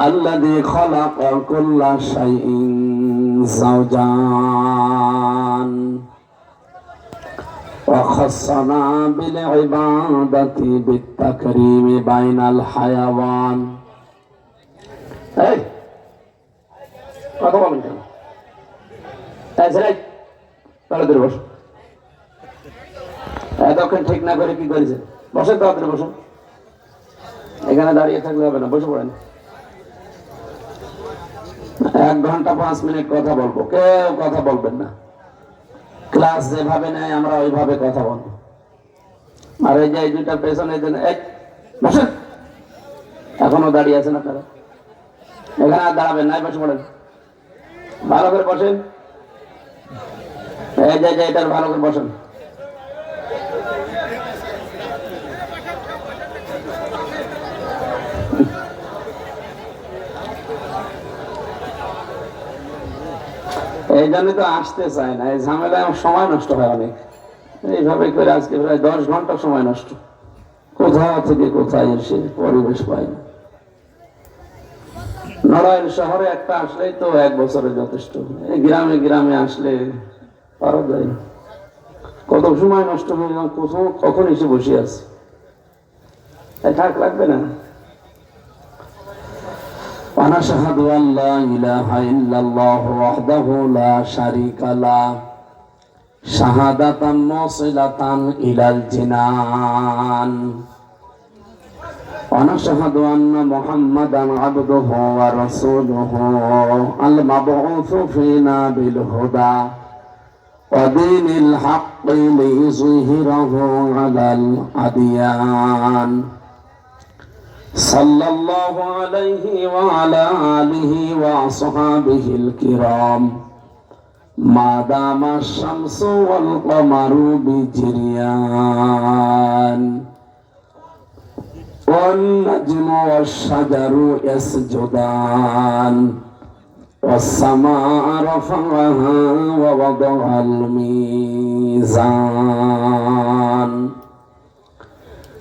الذي خلق كل شيء زوجان وخصنا بالعبادة بالتكريم بين الحيوان এই কথা বলেন কেন এই ছেলে তাহলে ধরে বসো এতক্ষণ ঠিক না করে কি করেছে বসে তাড়াতাড়ি বসুন এখানে দাঁড়িয়ে থাকলে হবে না বসে পড়েন এক ঘণ্টা পাঁচ মিনিট কথা বলব। কেউ কথা বলবেন না। ক্লাস যেভাবে নেয়, আমরা ওইভাবে কথা বলব। আর এই যে এই দুইটা পেছনে বসেন। এখনও দাঁড়িয়ে আছেন আপনারা? এখানে আর দাঁড়াবেন নাই বসে পড়েন। ভালো করে বসেন। এই যে, এটার ভালো করে বসেন। এই জন্য তো আসতে চায় না। এই ঝামেলায় সময় নষ্ট হয় অনেক। এইভাবে করে আজকে প্রায় দশ ঘণ্টা সময় নষ্ট। কোথা থেকে কোথায় এসে পরিবেশ পাই না। নড়াইল শহরে একটা আসলেই তো এক বছরে যথেষ্ট। এই গ্রামে গ্রামে আসলে পারা যায় কত সময় নষ্ট হয়ে গেল কখন এসে বসে আছে। থাক লাগবে না। ونشهد أن لا إله إلا الله وحده لا شريك له شهادة موصلة إلى الجنان ونشهد أن محمدا عبده ورسوله المبعوث فينا بالهدى ودين الحق ليظهره على الأديان صلى الله عليه وعلى آله وأصحابه الكرام ما دام الشمس والقمر بجريان والنجم والشجر يسجدان والسماء رفعها ووضع الميزان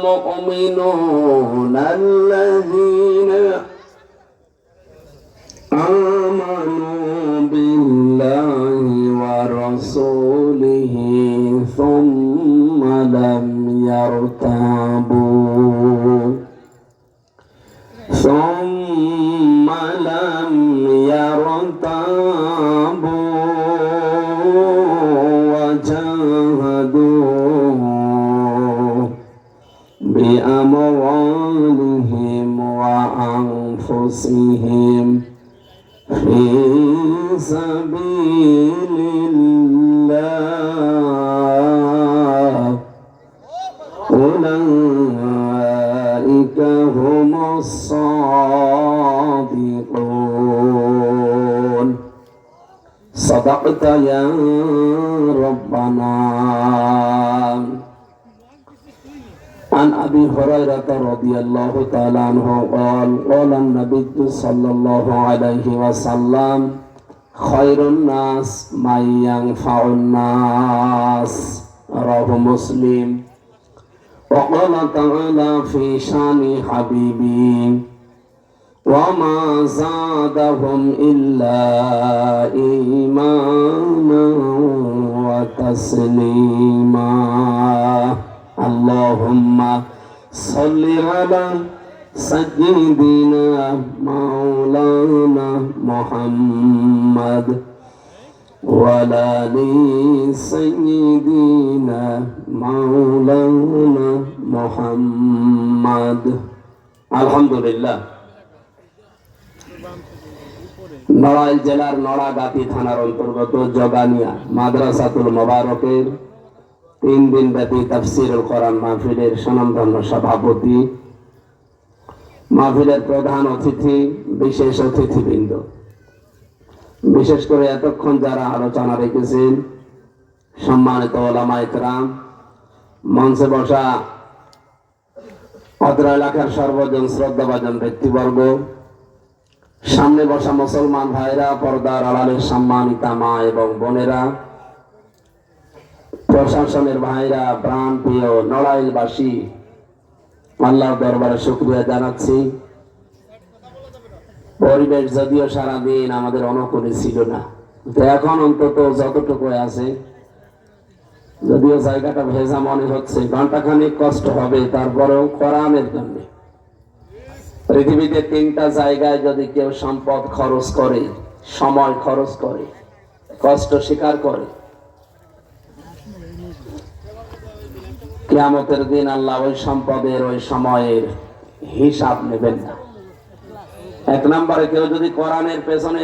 المؤمنون الذين آمنوا بالله ورسوله ثم بأموالهم وأنفسهم في سبيل الله. أولئك هم الصادقون. صدقت يا ربنا. عن ابي هريره رضي الله تعالى عنه قال قال النبي صلى الله عليه وسلم خير الناس من ينفع الناس رواه مسلم وقال تعالى في شان حبيبي وما زادهم إلا إيمانا وتسليما اللهم صل على سيدنا مولانا محمد وعلى آل سيدنا مولانا محمد الحمد لله নড়াইল জেলার নড়াগাতি থানার অন্তর্গত জগানিয়া মাদ্রাসাতুল মোবারকের তিন দিন ব্যাপী তাফসিরুল কোরআন মাহফিলের স্বনামধন্য সভাপতি, মাহফিলের প্রধান অতিথি, বিশেষ অতিথিবৃন্দ। বিশেষ করে এতক্ষণ যারা আলোচনা রেখেছেন, সম্মানিত ওলামা মঞ্চে বসা অত্র এলাকার সর্বজন শ্রদ্ধাভাজন ব্যক্তিবর্গ, সামনে বসা মুসলমান ভাইরা, পর্দার আড়ালের সম্মানিতা মা এবং বোনেরা প্রশাসনের ভাইরা প্রাণ প্রিয় নড়াইলবাসী, আল্লাহর দরবারে শুক্রিয়া জানাচ্ছি। পরিবেশ যদিও সারাদিন আমাদের অনুকূলে ছিল না এখন অন্তত যতটুকু আছে, যদিও জায়গাটা ভেজা মনে হচ্ছে ঘন্টাখানিক কষ্ট হবে, তারপরেও করামের জন্য। পৃথিবীতে তিনটা জায়গায় যদি কেউ সম্পদ খরচ করে, সময় খরচ করে, কষ্ট স্বীকার করে কিয়ামতের দিন আল্লাহ ওই সম্পদের, ওই সময়ের হিসাব নেবেন না। এক নম্বরে কেউ যদি কোরআনের পেছনে